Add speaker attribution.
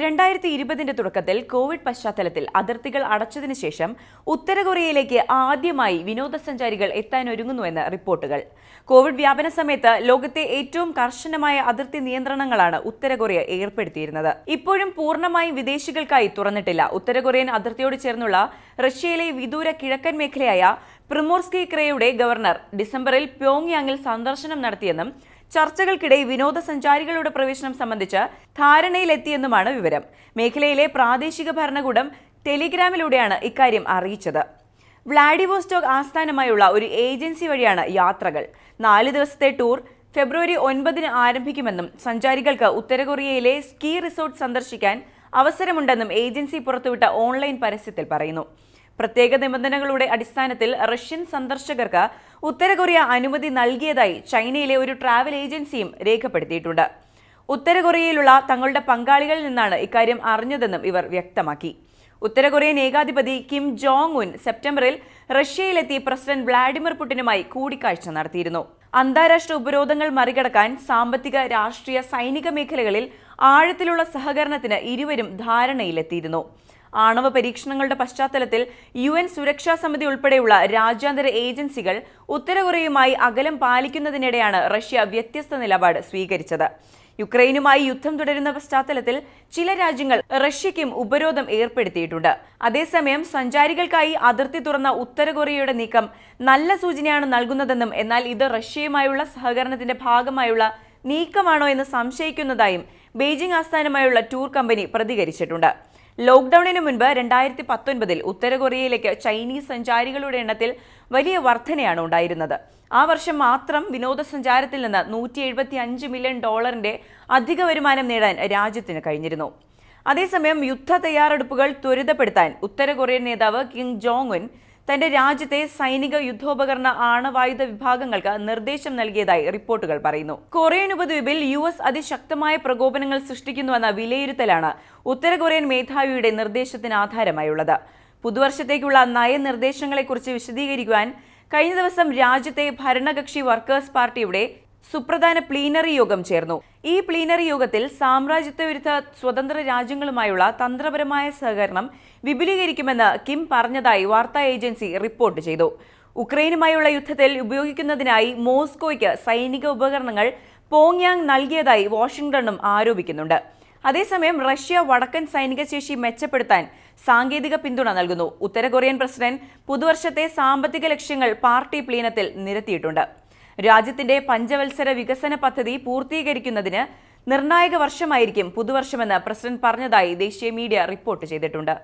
Speaker 1: രണ്ടായിരത്തി ഇരുപതിന്റെ തുടക്കത്തിൽ കോവിഡ് പശ്ചാത്തലത്തിൽ അതിർത്തികൾ അടച്ചതിനു ശേഷം ഉത്തര കൊറിയയിലേക്ക് ആദ്യമായി വിനോദസഞ്ചാരികൾ എത്താനൊരുങ്ങുന്നുവെന്ന് റിപ്പോർട്ടുകൾ. കോവിഡ് വ്യാപന സമയത്ത് ലോകത്തെ ഏറ്റവും കർശനമായ അതിർത്തി നിയന്ത്രണങ്ങളാണ് ഉത്തര കൊറിയ ഏർപ്പെടുത്തിയിരുന്നത്. ഇപ്പോഴും പൂർണമായും വിദേശികൾക്കായി തുറന്നിട്ടില്ല. ഉത്തര കൊറിയൻ അതിർത്തിയോട് ചേർന്നുള്ള റഷ്യയിലെ വിദൂര കിഴക്കൻ മേഖലയായ പ്രിമോർസ്കി ക്രയുടെ ഗവർണർ ഡിസംബറിൽ പ്യോങ്യാങ്ങിൽ സന്ദർശനം നടത്തിയെന്നും ചർച്ചകൾക്കിടെ വിനോദസഞ്ചാരികളുടെ പ്രവേശനം സംബന്ധിച്ച് ധാരണയിലെത്തിയെന്നുമാണ് വിവരം. മേഖലയിലെ പ്രാദേശിക ഭരണകൂടം ടെലിഗ്രാമിലൂടെയാണ് ഇക്കാര്യം അറിയിച്ചത്. വ്ളാഡിവോസ്റ്റോക്ക് ആസ്ഥാനമായുള്ള ഒരു ഏജൻസി വഴിയാണ് യാത്രകൾ. നാല് ദിവസത്തെ ടൂർ ഫെബ്രുവരി ഒൻപതിന് ആരംഭിക്കുമെന്നും സഞ്ചാരികൾക്ക് ഉത്തര കൊറിയയിലെ സ്കീ റിസോർട്ട് സന്ദർശിക്കാൻ അവസരമുണ്ടെന്നും ഏജൻസി പുറത്തുവിട്ട ഓൺലൈൻ പരസ്യത്തിൽ പറയുന്നു. പ്രത്യേക നിബന്ധനകളുടെ അടിസ്ഥാനത്തിൽ റഷ്യൻ സന്ദർശകർക്ക് ഉത്തര കൊറിയ അനുമതി നൽകിയതായി ചൈനയിലെ ഒരു ട്രാവൽ ഏജൻസിയും രേഖപ്പെടുത്തിയിട്ടുണ്ട്. ഉത്തര കൊറിയയിലുള്ള തങ്ങളുടെ പങ്കാളികളിൽ നിന്നാണ് ഇക്കാര്യം അറിഞ്ഞതെന്നും ഇവർ വ്യക്തമാക്കി. ഉത്തര കൊറിയൻ ഏകാധിപതി കിം ജോങ് ഉൻ സെപ്റ്റംബറിൽ റഷ്യയിലെത്തി പ്രസിഡന്റ് വ്ളാഡിമിർ പുടിനുമായി കൂടിക്കാഴ്ച നടത്തിയിരുന്നു. അന്താരാഷ്ട്ര ഉപരോധങ്ങൾ മറികടക്കാൻ സാമ്പത്തിക രാഷ്ട്രീയ സൈനിക മേഖലകളിൽ ആഴത്തിലുള്ള സഹകരണത്തിന് ഇരുവരും ധാരണയിലെത്തിയിരുന്നു. ആണവ പരീക്ഷണങ്ങളുടെ പശ്ചാത്തലത്തിൽ യു എൻ സുരക്ഷാ സമിതി ഉൾപ്പെടെയുള്ള രാജ്യാന്തര ഏജൻസികൾ ഉത്തര കൊറിയയുമായി അകലം പാലിക്കുന്നതിനിടെയാണ് റഷ്യ വ്യത്യസ്ത നിലപാട് സ്വീകരിച്ചത്. യുക്രൈനുമായി യുദ്ധം തുടരുന്ന പശ്ചാത്തലത്തിൽ ചില രാജ്യങ്ങൾ റഷ്യയ്ക്കും ഉപരോധം ഏർപ്പെടുത്തിയിട്ടുണ്ട്. അതേസമയം സഞ്ചാരികൾക്കായി അതിർത്തി തുറന്ന ഉത്തര കൊറിയയുടെ നീക്കം നല്ല സൂചനയാണ് നൽകുന്നതെന്നും എന്നാൽ ഇത് റഷ്യയുമായുള്ള സഹകരണത്തിന്റെ ഭാഗമായുള്ള നീക്കമാണോ എന്ന് സംശയിക്കുന്നതായും ബെയ്ജിംഗ് ആസ്ഥാനമായുള്ള ടൂർ കമ്പനി പ്രതികരിച്ചിട്ടുണ്ട്. ലോക്ക്ഡൌണിന് മുൻപ് രണ്ടായിരത്തി പത്തൊൻപതിൽ ഉത്തര കൊറിയയിലേക്ക് ചൈനീസ് സഞ്ചാരികളുടെ എണ്ണത്തിൽ വലിയ വർധനയാണ് ഉണ്ടായിരുന്നത്. ആ വർഷം മാത്രം വിനോദസഞ്ചാരത്തിൽ നിന്ന് നൂറ്റി എഴുപത്തി അഞ്ച് മില്യൺ ഡോളറിന്റെ അധിക വരുമാനം നേടാൻ രാജ്യത്തിന് കഴിഞ്ഞിരുന്നു. അതേസമയം യുദ്ധ തയ്യാറെടുപ്പുകൾ ത്വരിതപ്പെടുത്താൻ ഉത്തര കൊറിയൻ നേതാവ് കിം ജോങ് ഉൻ തന്റെ രാജ്യത്തെ സൈനിക യുദ്ധോപകരണ ആണവായുധ വിഭാഗങ്ങൾക്ക് നിർദ്ദേശം നൽകിയതായി റിപ്പോർട്ടുകൾ പറയുന്നു. കൊറിയൻ ഉപദ്വീപിൽ യു എസ് അതിശക്തമായ പ്രകോപനങ്ങൾ സൃഷ്ടിക്കുന്നുവെന്ന വിലയിരുത്തലാണ് ഉത്തര കൊറിയൻ മേധാവിയുടെ നിർദ്ദേശത്തിന് ആധാരമായുള്ളത്. പുതുവർഷത്തേക്കുള്ള നയനിർദ്ദേശങ്ങളെക്കുറിച്ച് വിശദീകരിക്കുവാൻ കഴിഞ്ഞ ദിവസം രാജ്യത്തെ ഭരണകക്ഷി വർക്കേഴ്സ് പാർട്ടിയുടെ സുപ്രധാന പ്ലീനറി യോഗം ചേർന്നു. ഈ പ്ലീനറി യോഗത്തിൽ സാമ്രാജ്യത്വ വിരുദ്ധ സ്വതന്ത്ര രാജ്യങ്ങളുമായുള്ള തന്ത്രപരമായ സഹകരണം വിപുലീകരിക്കുമെന്ന് കിം പറഞ്ഞതായി വാർത്താ ഏജൻസി റിപ്പോർട്ട് ചെയ്തു. ഉക്രൈനുമായുള്ള യുദ്ധത്തിൽ ഉപയോഗിക്കുന്നതിനായി മോസ്കോയ്ക്ക് സൈനിക ഉപകരണങ്ങൾ പോങ്യാങ് നൽകിയതായി വാഷിംഗ്ടണും ആരോപിക്കുന്നുണ്ട്. അതേസമയം റഷ്യ വടക്കൻ സൈനിക ശേഷി മെച്ചപ്പെടുത്താൻ സാങ്കേതിക പിന്തുണ നൽകുന്നു. ഉത്തര കൊറിയൻ പ്രസിഡന്റ് പുതുവർഷത്തെ സാമ്പത്തിക ലക്ഷ്യങ്ങൾ പാർട്ടി പ്ലീനത്തിൽ നിരത്തിയിട്ടുണ്ട്. രാജ്യത്തിന്റെ പഞ്ചവത്സര വികസന പദ്ധതി പൂർത്തീകരിക്കുന്നതിന് നിർണായക വർഷമായിരിക്കും പുതുവർഷമെന്ന് പ്രസിഡന്റ് പറഞ്ഞതായി ദേശീയ മീഡിയ റിപ്പോർട്ട് ചെയ്തിട്ടുണ്ട്.